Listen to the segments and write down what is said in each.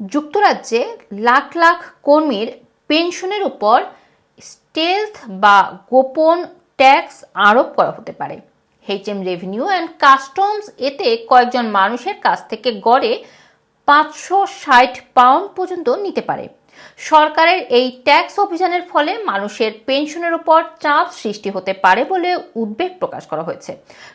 যুক্তরাজ্যে লাখ লাখ কর্মীর পেনশনের উপর স্টেলথ বা গোপন ট্যাক্স আরোপ করা হতে পারে। এইচএম রেভিনিউ অ্যান্ড কাস্টমস এতে কয়েকজন মানুষের কাছ থেকে গড়ে পাঁচশো ষাট পাউন্ড পর্যন্ত নিতে পারে। সরকারের এই ট্যাক্স অভিযানের ফলে মানুষের পেনশনের উপর চাপ সৃষ্টি হতে পারে বলে উদ্বেগ প্রকাশ করা হয়েছে।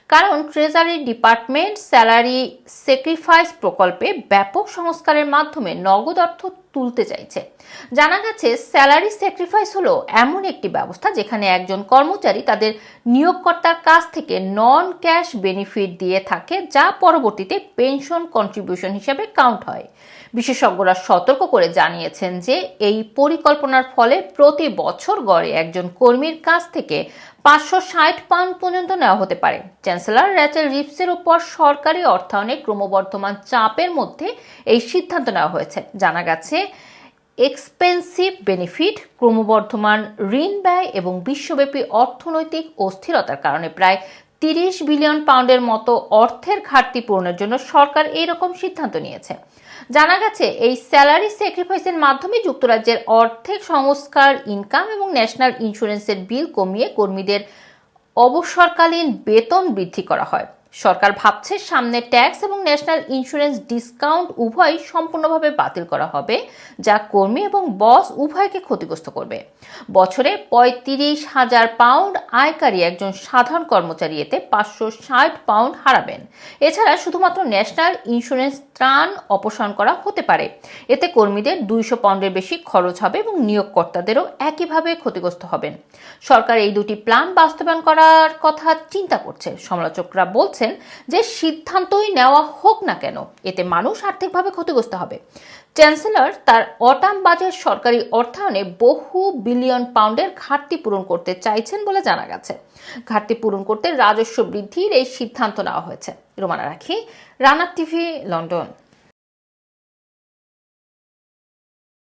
কারণ ট্রেজারি ডিপার্টমেন্ট স্যালারি স্যাক্রিফাইস প্রকল্পে ব্যাপক সংস্কারের মাধ্যমে নগদ অর্থ তুলতে চাইছে। জানা গেছে, স্যালারি স্যাক্রিফাইস হলো এমন একটি ব্যবস্থা যেখানে একজন কর্মচারী তাদের নিয়োগকর্তার কাছ থেকে নন ক্যাশ বেনিফিট দিয়ে থাকে, যা পরবর্তীতে পেনশন কন্ট্রিবিউশন হিসেবে কাউন্ট হয়। বিশেষজ্ঞরা সতর্ক করে জানিয়েছেন যে, এই পরিকল্পনার ফলে প্রতি বছর গড়ে একজন কর্মীর কাছ থেকে পাঁচশো ষাট পাউন্ড পর্যন্ত নেওয়া হতে পারে। চ্যান্সেলর র্যাচেল রিপসের উপর সরকারি অর্থায়নে ক্রমবর্ধমান চাপের মধ্যে এই সিদ্ধান্ত নেওয়া হয়েছে। জানা গেছে এক্সপেন্সিভ বেনিফিট, ক্রমবর্ধমান ঋণ ব্যয় এবং বিশ্বব্যাপী অর্থনৈতিক অস্থিরতার কারণে প্রায় তিরিশ বিলিয়ন পাউন্ডের মতো অর্থের ঘাটতি পূরণের জন্য সরকার এই রকম সিদ্ধান্ত নিয়েছে। জানা গেছে, এই স্যালারি স্যাক্রিফাইসের মাধ্যমে যুক্তরাজ্যের অর্থের সংস্কার ইনকাম এবং ন্যাশনাল ইন্স্যুরেন্সের বিল কমিয়ে কর্মীদের অবসরকালীন বেতন বৃদ্ধি করা হয়। সরকার ভাবছে সামনে ট্যাক্স এবং ন্যাশনাল ইন্স্যুরেন্স ডিসকাউন্ট উভয়ই সম্পূর্ণভাবে বাতিল করা হবে, যা কর্মী এবং বস উভয়কে ক্ষতিগ্রস্ত করবে। বছরে পঁয়ত্রিশ হাজার পাউন্ড আয়কারী একজন সাধারণ কর্মচারী এতে পাঁচশো ষাট পাউন্ড হারাবেন। এছাড়া শুধুমাত্র ন্যাশনাল ইন্স্যুরেন্স ত্রাণ অপসারণ করা হতে পারে। এতে কর্মীদের দুইশো পাউন্ডের বেশি খরচ হবে এবং নিয়োগকর্তাদেরও একইভাবে ক্ষতিগ্রস্ত হবেন। সরকার এই দুটি প্ল্যান বাস্তবায়ন করার কথা চিন্তা করছে। সমালোচকরা বলছেন যে সিদ্ধান্তই নেওয়া হোক না কেন, এতে মানুষ আর্থিকভাবে ক্ষতিগ্রস্ত হবে। চ্যান্সেলর তার অটাম বাজেট সরকারি অর্থায়নে বহু বিলিয়ন পাউন্ডের ঘাটতি পূরণ করতে চাইছেন বলে জানা গেছে। ঘাটতি পূরণ করতে রাজস্ব বৃদ্ধির এই সিদ্ধান্ত নেওয়া হয়েছে। রোমানা রাখি রানার টিভি, লন্ডন।